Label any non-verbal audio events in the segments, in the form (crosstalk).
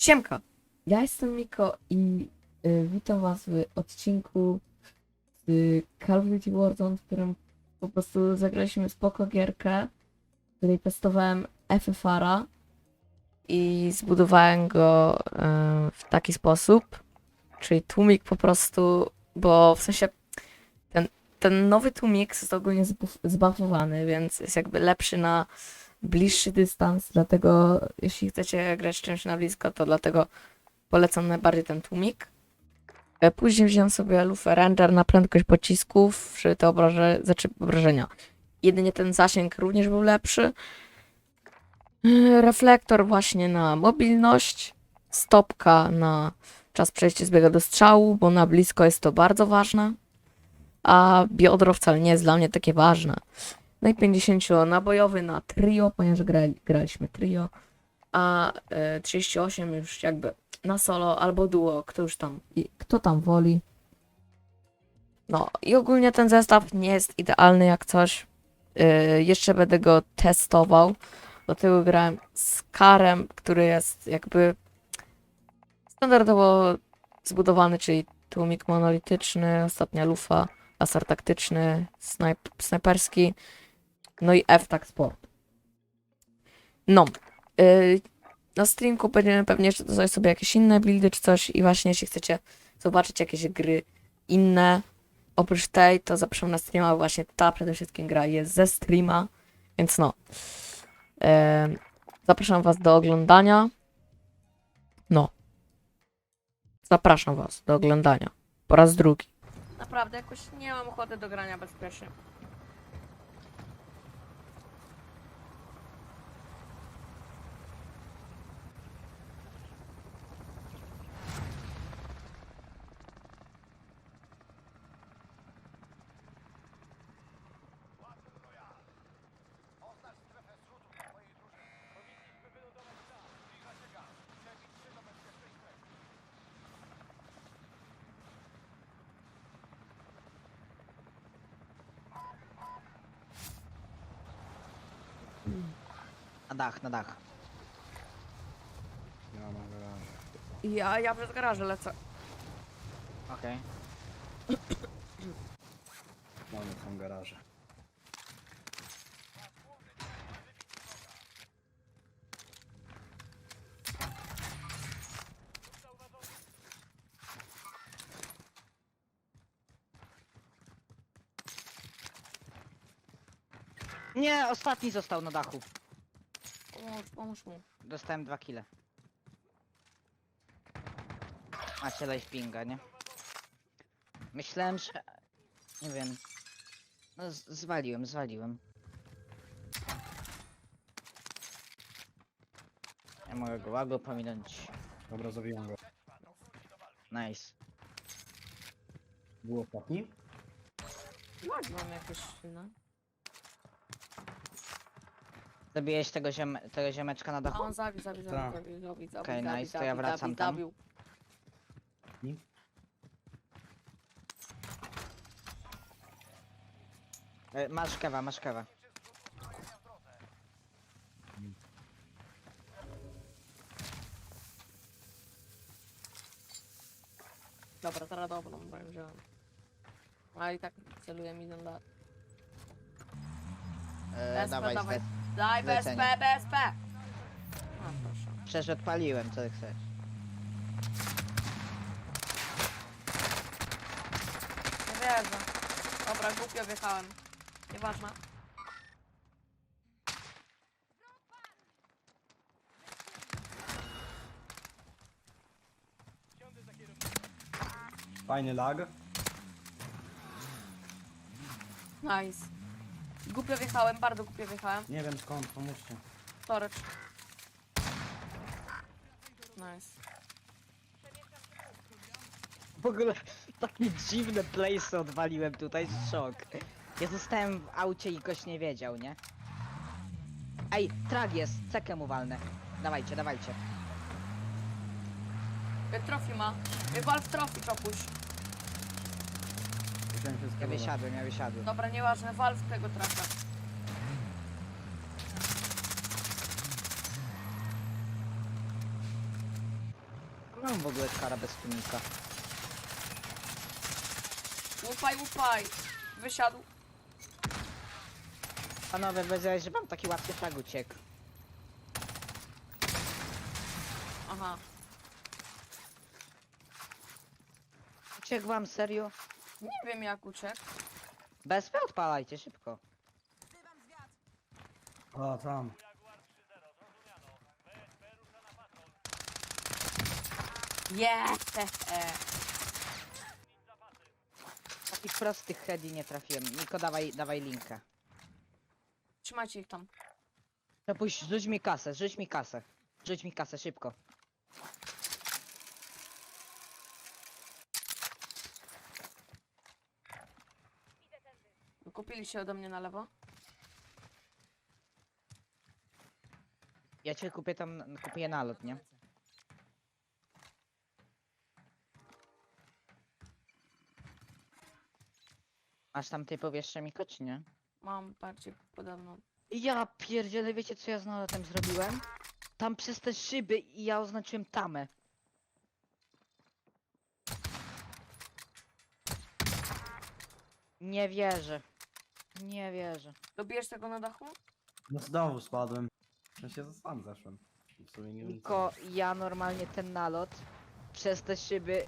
Siemka, ja jestem Miko i y, witam was w odcinku z Call of Duty Warzone, w którym po prostu zagraliśmy spoko gierkę, w której testowałem FFR-a i zbudowałem go y, w taki sposób, czyli tłumik po prostu, bo w sensie ten, ten nowy tłumik jest ogólnie zbuf- zbufowany, więc jest jakby lepszy na bliższy dystans, dlatego jeśli chcecie grać czymś na blisko, to dlatego polecam najbardziej ten tłumik. E, Później wziąłem sobie lufę Ranger na prędkość pocisków, żeby te obraże, znaczy obrażenia. Jedynie ten zasięg również był lepszy. E, Reflektor właśnie na mobilność, stopka na czas przejścia z biega do strzału, bo na blisko jest to bardzo ważne, a biodro wcale nie jest dla mnie takie ważne. No i 50-nabojowy na trio, ponieważ grali, graliśmy trio, a e, 38 już jakby na solo albo duo, kto już tam, i, kto tam woli. No i ogólnie ten zestaw nie jest idealny jak coś. E, jeszcze będę go testował. Do tego grałem z Karem, który jest jakby standardowo zbudowany, czyli tłumik monolityczny, ostatnia lufa, laser taktyczny, snajp, snajperski. No i F-Tak Sport. No. Yy, na streamku będziemy pewnie jeszcze dodawać sobie jakieś inne buildy czy coś i właśnie jeśli chcecie zobaczyć jakieś gry inne oprócz tej, to zapraszam na streama, właśnie ta przede wszystkim gra jest ze streama, więc no. Yy, zapraszam was do oglądania. No. Zapraszam was do oglądania. Po raz drugi. Naprawdę, jakoś nie mam ochoty do grania bezpiecznie. Dach, na dach. Ja mam garaże. Ja, ja przez garażę lecę. Okej. (clears throat) Mamy są garaże. Nie, ostatni został na dachu. Pomóż, mu. Dostałem dwa kile. Macie life pinga, nie? Myślałem, że... Nie wiem. No, z- zwaliłem, zwaliłem. Ja mogę go łago pominąć. Dobra, zawijam go. Nice. Był ostatni? Jak mam jakieś no. Zabiłeś tego, ziem tego ziomeczka na A dachu? on zabił, zabił, Tak. zabił, zabił, zabił, zabił, Okej, zabił, nice, to ja zabił, wracam zabił, tam. zabił. E, Masz kewa, masz kewa. Dobra, teraz dobrą broń wziąłem. A i tak celuję milion lat. E, BSP, dawaj, dawaj. Daj BSP, Zlecenie. BSP! A, proszę. Przecież odpaliłem, co ty chcesz. Nie wierzę. Dobra, głupio wjechałem. Nieważne. Fajny lag. Nice. Głupio wjechałem, bardzo głupio wjechałem. Nie wiem skąd, pomóżcie. Storage. Nice. W ogóle takie dziwne place odwaliłem tutaj, szok. Ja zostałem w aucie i goś nie wiedział, nie? Ej, trag jest, cekę mu walnę. Dawajcie, dawajcie. Y, Trofi ma. Y, Wal w trofi, czopuś. Musiałem się Ja skierować. wysiadłem, ja wysiadłem. Dobra, nieważne, wal w tego trafia. Mam w ogóle kara bez tłumika. Łupaj, łupaj. Wysiadł. Panowie, wiedziałeś, że mam taki łatwy frag uciekł. Aha. Uciekł wam, serio? Nie wiem jak uciekł. BSP odpalajcie, szybko. O, tam. Jest! Takich prostych heady nie trafiłem. Niko, dawaj, dawaj linkę. Trzymajcie ich tam. Przepuść, rzuć mi kasę, rzuć mi kasę. Rzuć mi kasę, szybko. Kupili się ode mnie na lewo. Ja cię kupię tam, kupię nalot, nie? Masz tam typów jeszcze Miko, czy nie? Mam bardziej podobną. Ja pierdzielę, wiecie co ja z nalotem zrobiłem? Tam przez te szyby i ja oznaczyłem tamę. Nie wierzę. Nie wierzę. Dobijesz tego na dachu? No znowu spadłem. Ja się sam zeszłem. W sumie nie wiem, co Tylko ja normalnie ten nalot przez te szyby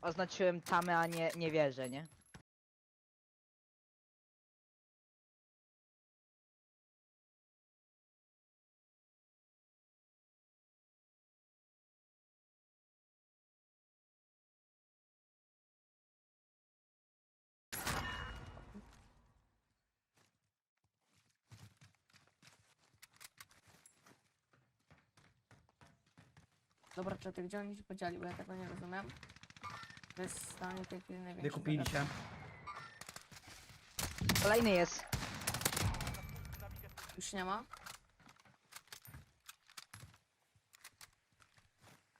oznaczyłem tamę, a nie, nie wierzę, nie? Dobra, czekaj, gdzie oni się podzieli, bo ja tego nie rozumiem. To jest dla mnie tej chwili największy Gdy kupili zagadnienie. się. Kolejny jest. Już nie ma?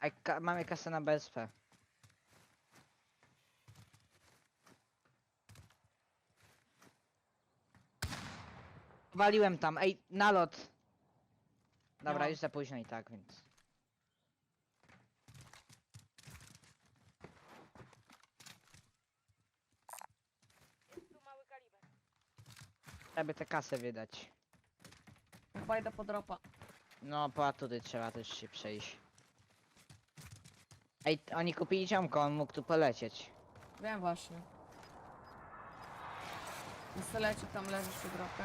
A ka mamy kasę na BSP. Waliłem tam, ej, nalot. Dobra, No. już za późno i tak, więc. Żeby tę kasę wydać. Chyba idę po dropa. No, po atuty trzeba też się przejść. Ej, oni kupili ciomko, on mógł tu polecieć. Wiem właśnie. Pistolecik tam leży przy dropie.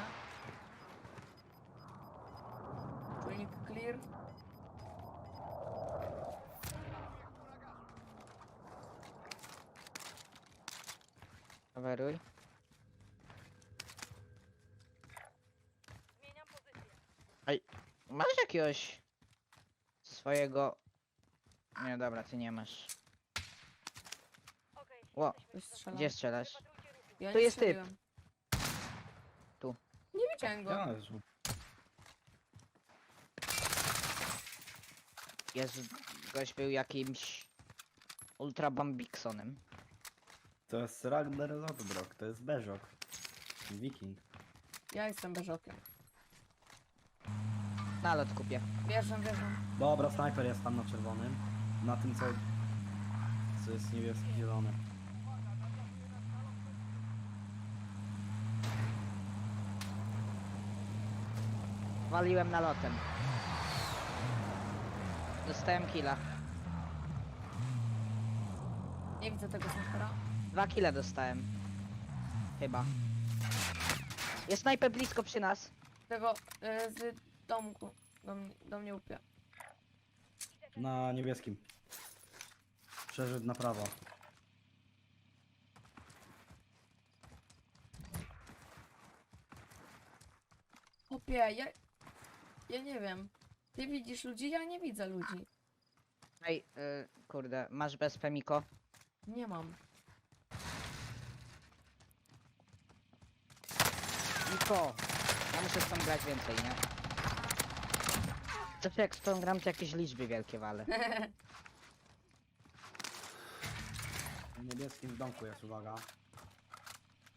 Czujnik clear. Coveruj. Ej, masz jakiegoś swojego... Nie, dobra, ty nie masz. Ło, Ktoś strzela. gdzie strzelasz? Ja nie jest typ. strzeliłem. Tu. Nie widziałem go. Ja, Jezu. Jezu, gość był jakimś... Ultra Bambiksonem. To jest Ragnar Lodbrok, to jest Beżok. Wiking. Ja jestem beżokiem. Nalot kupię. Wierzę, wierzę. Dobra, snajper jest tam na czerwonym. Na tym co... Co jest niebieski, zielony. Waliłem nalotem. Dostałem killa. Nie widzę tego snajpera. Dwa kile dostałem. Chyba. Jest snajper blisko przy nas. Tego y, z domku. Do, mnie- do mnie upie. Na niebieskim. Przeszedł na prawo. Opie, ja... Ja nie wiem. Ty widzisz ludzi, ja nie widzę ludzi. Ej, y, kurde, masz bez Femiko? Nie mam. Niko! Ja muszę z tą grać więcej, nie? Zawsze jak z tą gram, to jakieś liczby wielkie wale. (laughs) W niebieskim domku jest, uwaga.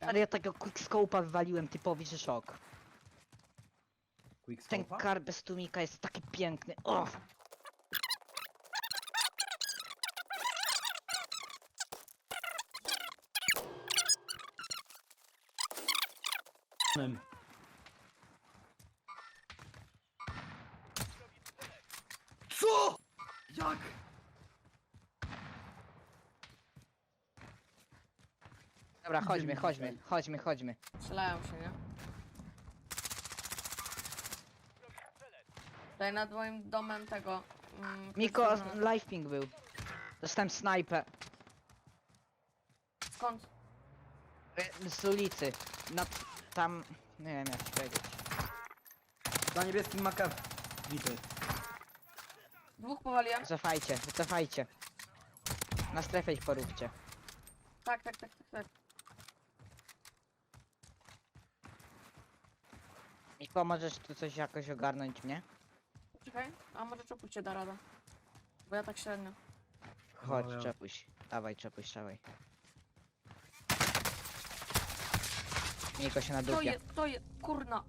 Ale ja tego quickscope'a wywaliłem typowi, że szok. Ten kar bez tumika jest taki piękny. O! Chodźmy, chodźmy, chodźmy, chodźmy. Strzelają się, nie? Tutaj nad moim domem tego... Mm, Miko, Krystiana. live ping był. Dostałem snajpę Skąd? z ulicy. Na tam, nie wiem jak ci powiedzieć. Za niebieskim makiem. Bity. Dwóch powaliłem? Cofajcie, cofajcie. Na strefę ich poróbcie. Tak, tak, tak, tak, tak. Miko, możesz tu coś jakoś ogarnąć mnie? Czekaj, a może czepuś cię da rada. Bo ja tak średnio. Chodź, No, ja- czepuś. Dawaj, czepuś, dawaj. Miko się na To dupie. jest, to jest, kurna.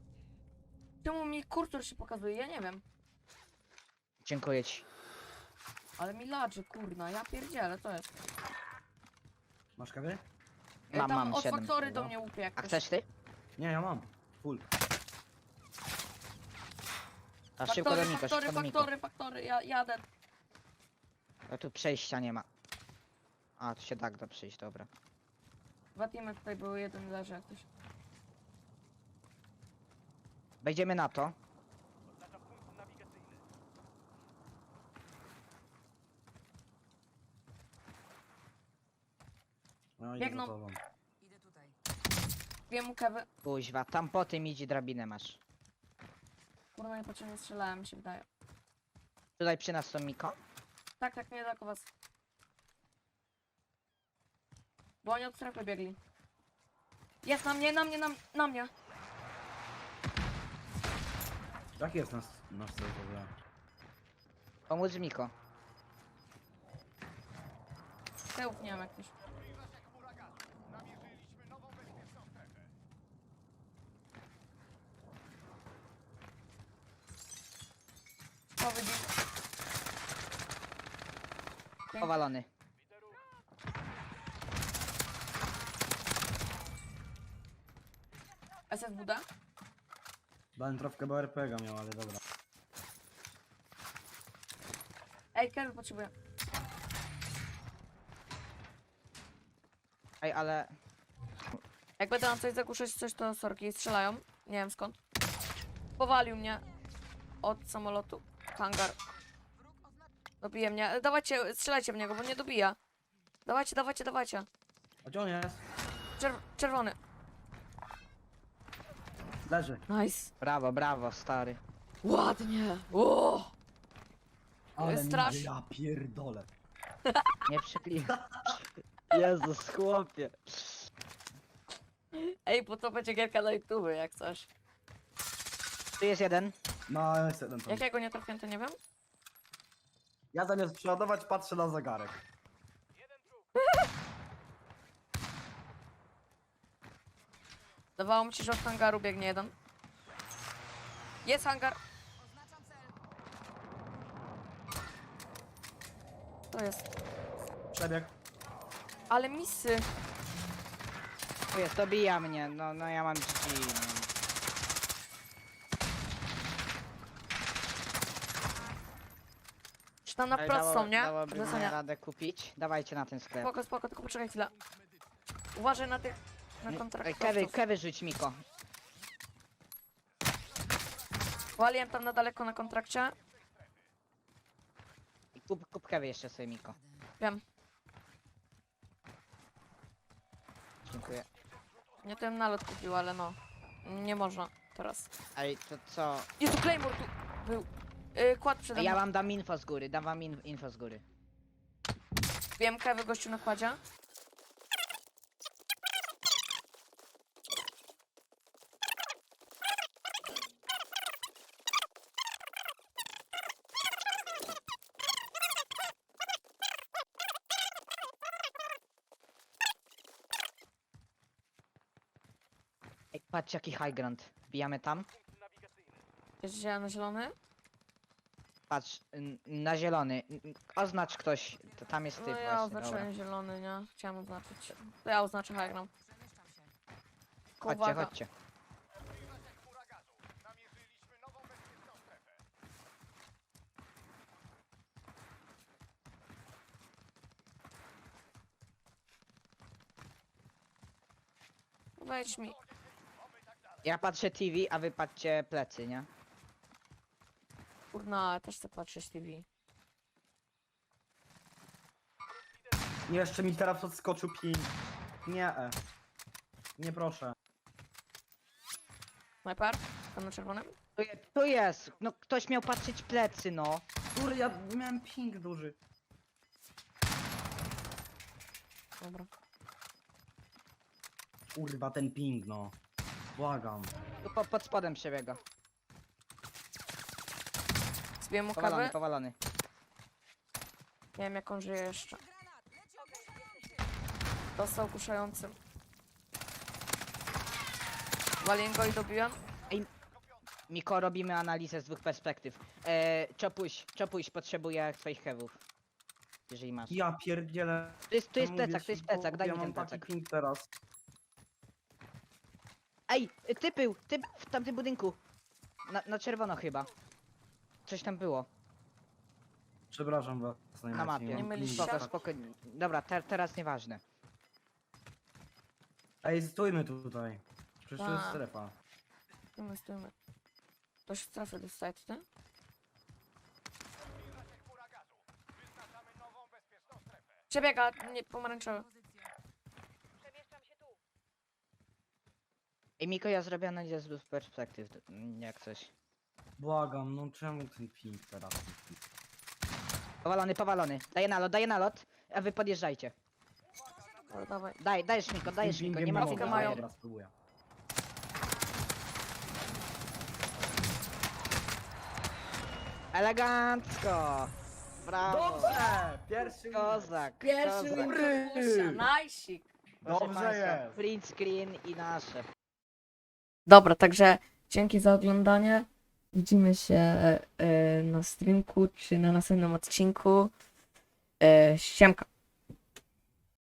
Czemu mi kursor się pokazuje? Ja nie wiem. Dziękuję ci. Ale mi ladży, kurna, ja pierdzielę, to jest. Masz kawy? Ej, Mam, tam mam od 7. faktory do No. mnie łupie jak A ktoś. chcesz ty? Nie, ja mam. Full. A szybko Faktory, do Miko, faktory, szybko do Miko. faktory, faktory, ja jadę. A tu przejścia nie ma. A, tu się tak da przyjść, dobra. Dwa teamy tutaj były, jeden leży jak ktoś. Wejdziemy na to. No idę Biegną. za tobą. Dwie mu kewy. Kuźwa, tam po tym idź drabinę masz. Kurna, niepotrzebnie strzelałem, mi się wydaje. Tutaj przy nas są Miko. Tak, tak, niedaleko was. Bo oni od strefy biegli. Jest na mnie, na mnie, na, na mnie. Jak jest nasz, nasz cel w ogóle? Pomóż Miko. Tyłów nie wiem jak ktoś. Powalony. SSWD? Dałem trawkę, bo RPG miał, ale dobra. Ej, Kevin potrzebuję. Ej, ale... Jak będę nam coś zagłuszać, coś to sorki strzelają. Nie wiem skąd. Powalił mnie od samolotu. Hangar. Dobije mnie. E, Dawajcie, strzelajcie w niego, bo nie dobija. Dawajcie, dawajcie, dawajcie. A gdzie on jest? Czer czerwony. Leży. Nice. Brawo, brawo, stary. Ładnie. O! Ale Strasz- mi- ja pierdolę. (laughs) Nie przykli... Jezus, chłopie. Ej, bo to będzie gierka na YouTube, jak coś. Tu jest jeden. No, jest jeden tam. Jakiego nie trafiłem, to nie wiem. Ja zamiast przeładować patrzę na zegarek. Dawało mi się, że od hangaru biegnie jeden. Jest hangar. To jest. Przebieg. Ale misy. Tu jest, dobija mnie. No, no ja mam GG. No. Czy tam na Ale plac są, nie? Dałoby mnie radę kupić. Dawajcie na ten sklep. Spoko, spoko, tylko poczekaj chwilę. Uważaj na tych... Na Ej. Kewy, Kewy rzuć Miko. Waliłem tam na daleko na kontrakcie. I kup, kup Kewy jeszcze sobie Miko. Wiem. Dziękuję. Nie ten nalot kupił, ale no. Nie można teraz. Ej, to co? Jezu, Claymore tu był. Yy, kład przede mną. ja wam dam info z góry, dam wam in, info z góry. Wiem, Kewy gościu na kładzie. Ej, patrz jaki high ground. Wbijamy tam. Jest zielony, zielony. Patrz, na zielony. Oznacz ktoś, to tam jest ty No ja oznaczyłem Dobra. zielony, nie? Chciałem oznaczyć. To ja oznaczę Hagram. Chodźcie, chodźcie. Chmura mi. Ja patrzę TV, a wy patrzcie plecy, nie? Kurna, też chcę patrzeć TV. Jeszcze mi teraz odskoczył ping. Nie, e. Nie proszę. Sniper? Tam na czerwonym? Tu, je, tu jest! No ktoś miał patrzeć plecy, no. Kurde, ja miałem ping duży. Dobra. Kurwa, ten ping, no. Błagam. Tu po, pod spodem przebiega. Zbiję mu Powalony, powalony. Nie wiem jak on żyje jeszcze. Dostał kuszającym. Waliłem go i dobiłem. Miko, robimy analizę z dwóch perspektyw. E, czopuś, czopuś potrzebuje twoich kewów. Jeżeli masz. Ja pierdzielę. Tu jest, tu jest Mówię plecak, tu ci, jest plecak, daj ja mi ten taki plecak. ping teraz. Ej, ty był, ty był w tamtym budynku. Na, na czerwono chyba. Coś tam było. Przepraszam was. najmocniej, mapie. mam Nie mylisz się? Spoko, tak. spoko. Dobra, te, teraz nieważne. Ej, stójmy tu- tutaj. Przecież to jest Tak. strefa. Stójmy, stójmy. Ktoś w strefie dostaje, to ty? Przebiega, nie, pomarańczowy. Ej, Miko, ja zrobię analizę z dwóch perspektyw, jak coś. Błagam, no czemu ten ping teraz? Powalony, powalony. Daję nalot, daję nalot, a wy podjeżdżajcie. Dawaj. Daj, dajesz Miko, dajesz Miko, nie ma mogę, mają. Dobra, spróbuję. Elegancko! Brawo! Dobrze! Pierwszy Kozak! Pierwszy kozak. Najsik. Dobrze jest. Print screen i nasze. Dobra, także dzięki za oglądanie. Widzimy się e, na streamku czy na następnym odcinku. E, siemka.